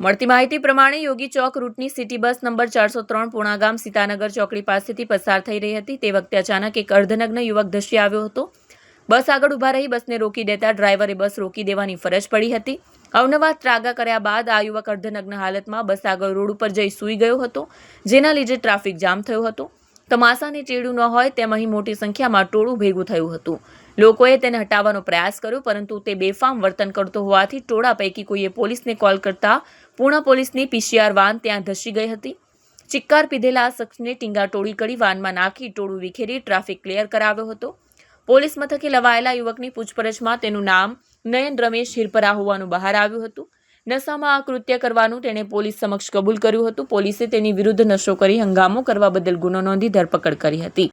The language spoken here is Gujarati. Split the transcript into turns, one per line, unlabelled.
મળતી માહિતી પ્રમાણે યોગી ચોક રૂટની સિટી બસ નંબર ચારસો ત્રણ પૂણાગામ સીતાનગર ચોકડી પાસેથી પસાર થઈ રહી હતી. તે વખતે અચાનક એક અર્ધનગ્ન યુવક ધસી આવ્યો હતો. બસ આગળ ઊભા રહી બસને રોકી દેતા ડ્રાઈવરે બસ રોકી દેવાની ફરજ પડી હતી. અવનવા ત્રાગા કર્યા બાદ આ યુવક અર્ધનગ્ન હાલતમાં બસ આગળ રોડ ઉપર જઈ સૂઈ ગયો હતો, જેના લીધે ટ્રાફિક જામ થયો હતો. તમાશાને ચેડું ન હોય તેમ અહીં મોટી સંખ્યામાં ટોળું ભેગું થયું હતું. લોકોએ તેને હટાવવાનો પ્રયાસ કર્યો, પરંતુ તે બેફામ વર્તન કરતો હોવાથી ટોળા પૈકી કોઈએ પોલીસને કોલ કરતા પૂર્ણ પોલીસની પીસીઆર વાન ત્યાં ધસી ગઈ હતી. ચિક્કાર પીધેલા આ શખ્સને ટીંગાટોળી કરી વાનમાં નાખી ટોળું વિખેરી ટ્રાફિક ક્લિયર કરાવ્યો હતો. પોલીસ મથકે લવાયેલા યુવકની પૂછપરછમાં તેનું નામ નયન રમેશ હિરપરા હોવાનું બહાર આવ્યું હતું. નશામાં આ કૃત્ય કરવાનું તેણે પોલીસ સમક્ષ કબૂલ કર્યું હતું. પોલીસે તેની વિરુદ્ધ નશો કરી હંગામો કરવા બદલ ગુનો નોંધી ધરપકડ કરી હતી.